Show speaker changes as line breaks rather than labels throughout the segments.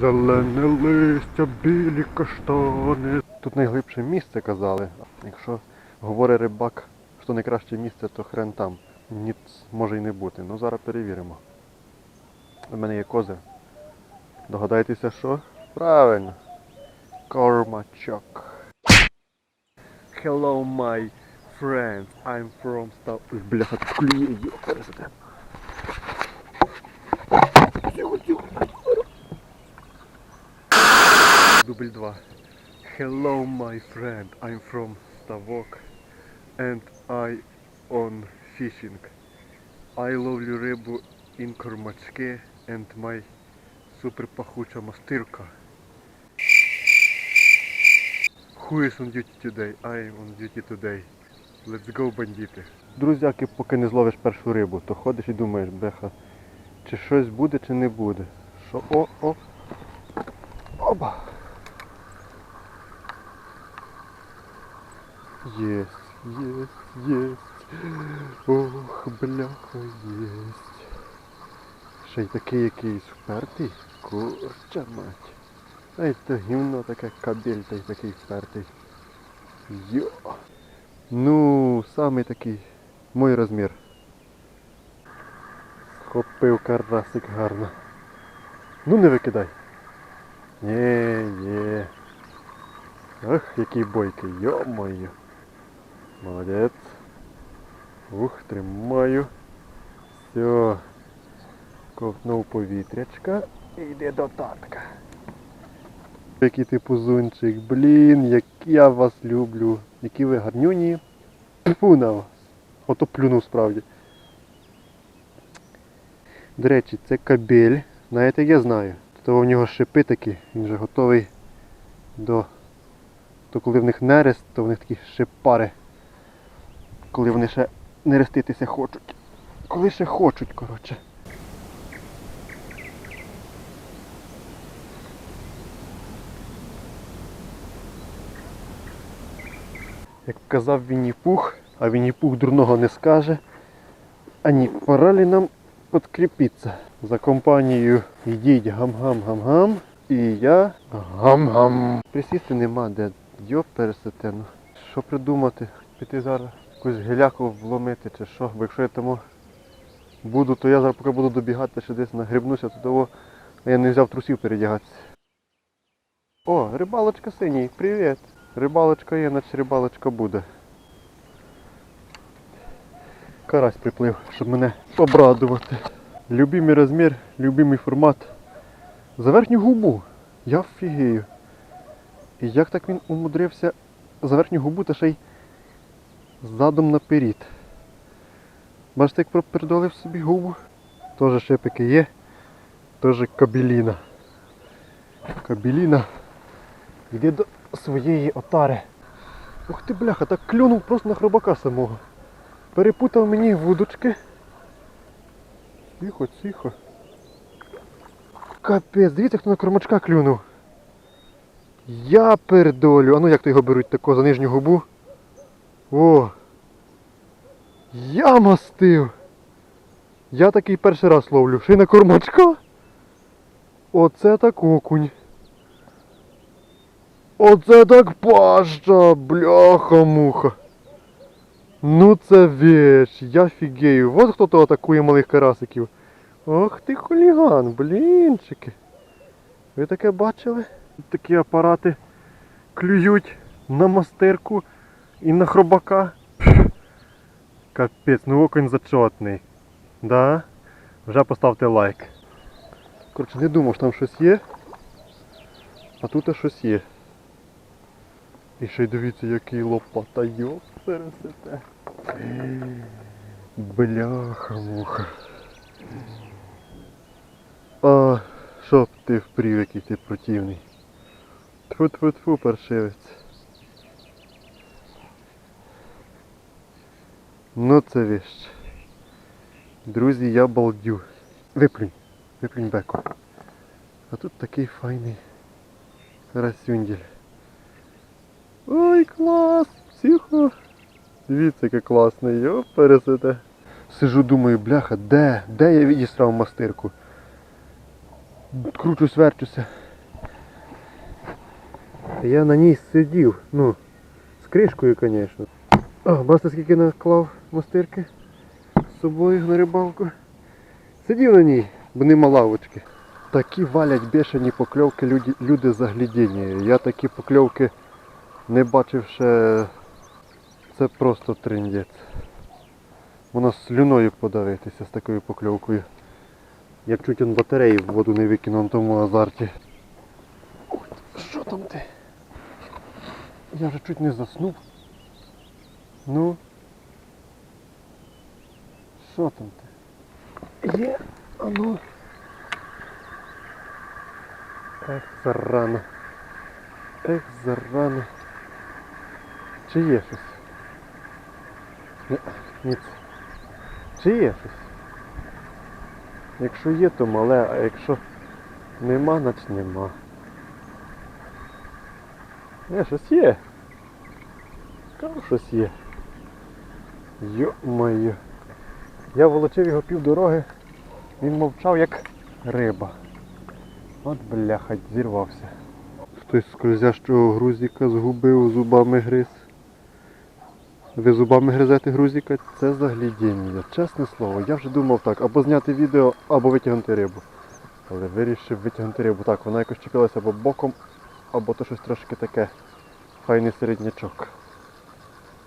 Зелене листя, білі каштани. Тут найглибше місце казали. Якщо говорить рибак, що найкраще місце, то хрен там. Ні, може й не бути. Ну зараз перевіримо. У мене є козир. Догадайтеся, що? Правильно. Кормачок. Hello, my friends. I'm from Stav... Бляха, клює, йо, Дубль 2. Hello, my friend. I'm from Stavok and I on fishing. I ловлю рибу in кормачки and my супер пахуча мастирка. Who is on duty today? I am on duty today. Let's go, бандити. Друзяки, поки не зловиш першу рибу, то ходиш і думаєш, беха, чи щось буде, чи не буде. Що о, о. Оба. Єсть, єсть, єсть. Ох, бляха, єсть. Ще й такий якийсь впертий. Курча мать. Ай, то гімно таке кабель та й такий впертий. Йо. Ну, самий такий мой розмір. Схопив карасик гарно. Ну не викидай. Є, є. Ах, який бойкий, йо-моє. Молодець. Ух, тримаю. Все. Ковтнув повітрячка і йде до татка. Який ти пузунчик, блін, як я вас люблю. Які ви гарнюні. Фу на вас. Ото плюнув справді. До речі, це кабель. Знаєте, я знаю. То в нього шипи такі, він вже готовий до. То коли в них нерест, то в них такі шипари. Коли вони ще нереститися хочуть. Коли ще хочуть, коротше. Як казав Вінні-Пух, а Вінні-Пух дурного не скаже. А ні, пора ли нам підкріпитися. За компанією йдіть гам-гам-гам-гам. І я гам-гам. Присісти нема де. Йоп пересете. Ну. Що придумати? Піти зараз якусь геляку вломити чи що. Бо якщо я тому буду, то я зараз поки буду добігати, ще десь нагрібнуся, то того я не взяв трусів передягатися. О, рибалочка синій, привіт. Рибалочка є, значить рибалочка буде. Карась приплив, щоб мене обрадувати. Любимий розмір, любимий формат. За верхню губу. Я вфігею. І як так він умудрився за верхню губу та ще й задом наперед. Бачите, як пропердолив собі губу? Теж шипики є. Теж кабеліна. Кабеліна йде до своєї отари. Ух ти бляха, так клюнув просто на хробака самого. Перепутав мені вудочки. Тихо, тихо. Капець, дивіться, хто на кормачка клюнув. Я пердолю. А ну як то його беруть тако за нижню губу? О! Я мастив! Я такий перший раз ловлю. Й кормачка. Оце так окунь. Оце так паща, бляха-муха. Ну це вещь, я фігею. От хто то атакує малих карасиків. Ох ти хуліган, блінчики. Ви таке бачили? Такі апарати клюють на мастерку і на хробака. Капець, ну окунь зачетний. Да? Вже поставте лайк. Коротше, не думав, що там щось є. А тут щось є. І ще й дивіться, який лопата, йоп, пересете. Бляха муха. А, щоб ти впрів, який ти противний. Тьфу-тьфу-тьфу, паршивець. Ну це віщ. Друзі, я балдю. Виплюнь. Виплюнь беку. А тут такий файний красюндель. Ой, клас! Психо! Дивіться, який класний, йо, пересете. Сижу, думаю, бляха, де? Де я відістрав мастирку? Кручусь, верчуся. Я на ній сидів, ну, з кришкою, звісно. О, бачите, скільки наклав мастирки з собою на рибалку. Сидів на ній, бо нема лавочки. Такі валять бешені покльовки люди, люди заглядіння. Я такі покльовки не бачив ще. Це просто триндець. Воно слюною подавитися з такою покльовкою. Як чуть он батареї в воду не викинув на тому азарті. Що там ти? Я вже чуть не заснув. Ну. Що там ти? Є, а ну. Ех, зарано. Ех, зарано. Чи є щось? Ні, ніц. Чи є щось? Якщо є, то мале, а якщо нема, значить нема. Е, щось є. Кажу, щось є. Йо-моє. Я волочив його пів дороги, він мовчав як риба. От бляха, зірвався. Хтось з крузящого грузика згубив, зубами гриз. Ви зубами гризете грузика? Це заглядіння. Чесне слово, я вже думав так, або зняти відео, або витягнути рибу. Але вирішив витягнути рибу. Так, вона якось чіпилася або боком, або то щось трошки таке. Файний середнячок.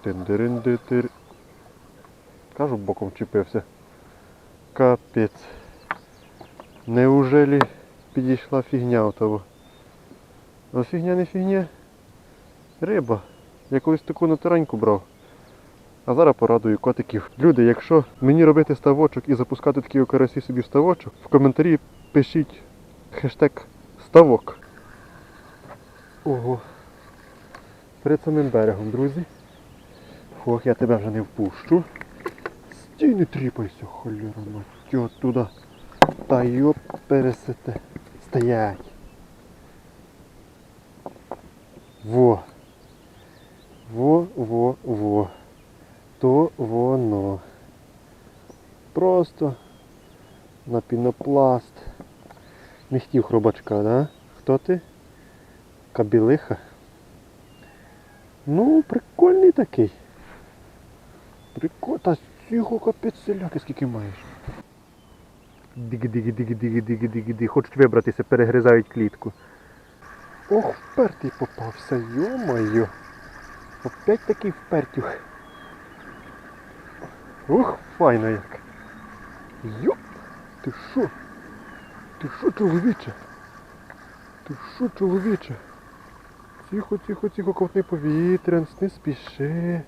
Тин-дирин-дитир. Кажу, боком чіпився. Капець. Неужелі підійшла фігня у того? А фігня не фігня. Риба. Я колись таку на тараньку брав. А зараз порадую котиків. Люди, якщо мені робити ставочок і запускати такі окарасі собі ставочок, в коментарі пишіть хештег ставок. Ого. Перед самим берегом, друзі. Фух, я тебе вже не впущу. Стій не тріпайся, холєра мать, туди. Та йоп пересете. Стоять. Во. Во, во, во. То воно. Просто на пінопласт. Не хотів хробачка, да? Хто ти? Кабілиха. Ну, прикольний такий. Прикольний. Та капець селяки скільки маєш. Диги-диги-диги-диги-диги-диги-диги. Хочуть вибратися, перегризають клітку. Ох, впертий попався, йо-моє. Опять такий впертюх. Ух, файно як. Йоп! Ти що? Ти що, чоловіче? Ти що, чоловіче? Тихо, тихо, тихо, ковтни повітря, не спіши.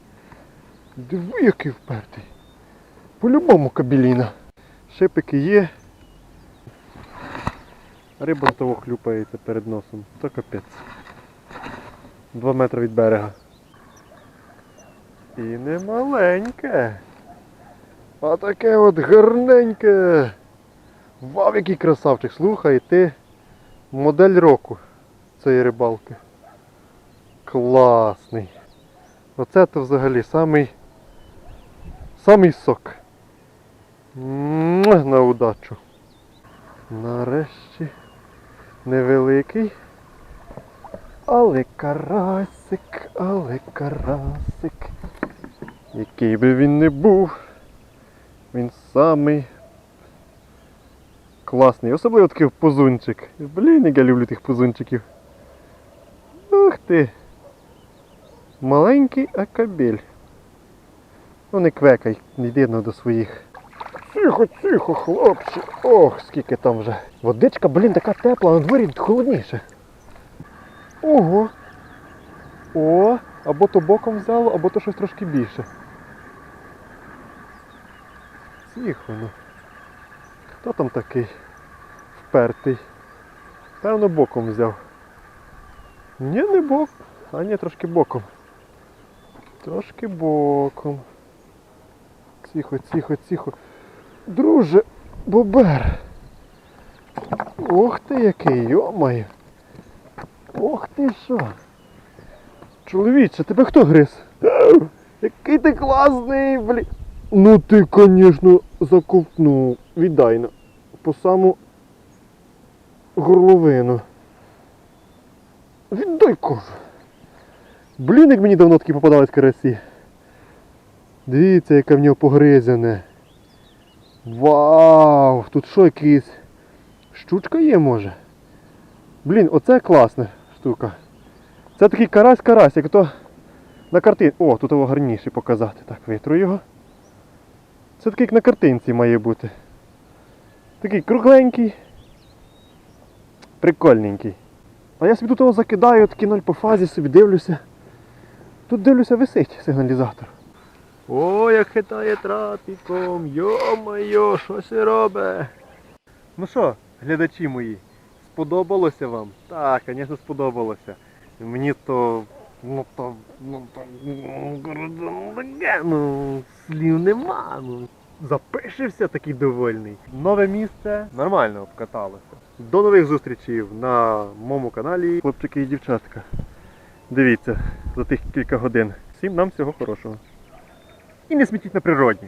Диви, який впертий. По-любому кабеліна. Шипики є. Риба того хлюпається перед носом. То капець. Два метри від берега. І не маленьке. А таке от гарненьке. Вау, який красавчик. Слухай, ти модель року цієї рибалки. Класний. Оце то взагалі самий самий сок. На удачу. Нарешті невеликий. Але карасик, але карасик. Який би він не був, він самий класний. Особливо такий позунчик. Блін, як я люблю тих позунчиків. Ух ти. Маленький акабель. Ну не квекай, не йди до своїх. Тихо, тихо, хлопці. Ох, скільки там вже. Водичка, блін, така тепла, на дворі холодніше. Ого. О, або то боком взяло, або то щось трошки більше. Тихо, ну. Хто там такий впертий? Певно боком взяв. Ні, не бок. А ні, трошки боком. Трошки боком. Тихо, тихо, тихо. Друже, бобер. Ох ти який, йомаю. Ох ти що. Чоловіче, тебе хто гриз? Який ти класний, блін. Ну ти, звісно, заковтнув. Віддай на. По саму горловину. Віддай кожу. Блін, як мені давно такі попадались карасі. Дивіться, яке в нього погризене. Вау! Тут що якийсь щучка є може? Блін, оце класна штука. Це такий карась-карась, як то на картинці. О, тут його гарніше показати. Так, витру його. Це такий як на картинці має бути. Такий кругленький. Прикольненький. А я собі тут його закидаю, такий ноль по фазі собі дивлюся. Тут дивлюся, висить сигналізатор. О, як хитає трапіком, йо-моє, що це робить? Ну що, глядачі мої, сподобалося вам? Так, звісно, сподобалося. Мені то. Ну то. Ну то. ну, ну, ну, слів нема. Ну. Запишився такий довольний. Нове місце нормально обкаталося. До нових зустрічей на моєму каналі, хлопчики і дівчатка. Дивіться за тих кілька годин. Всім нам всього хорошого. І не смітіть на природі.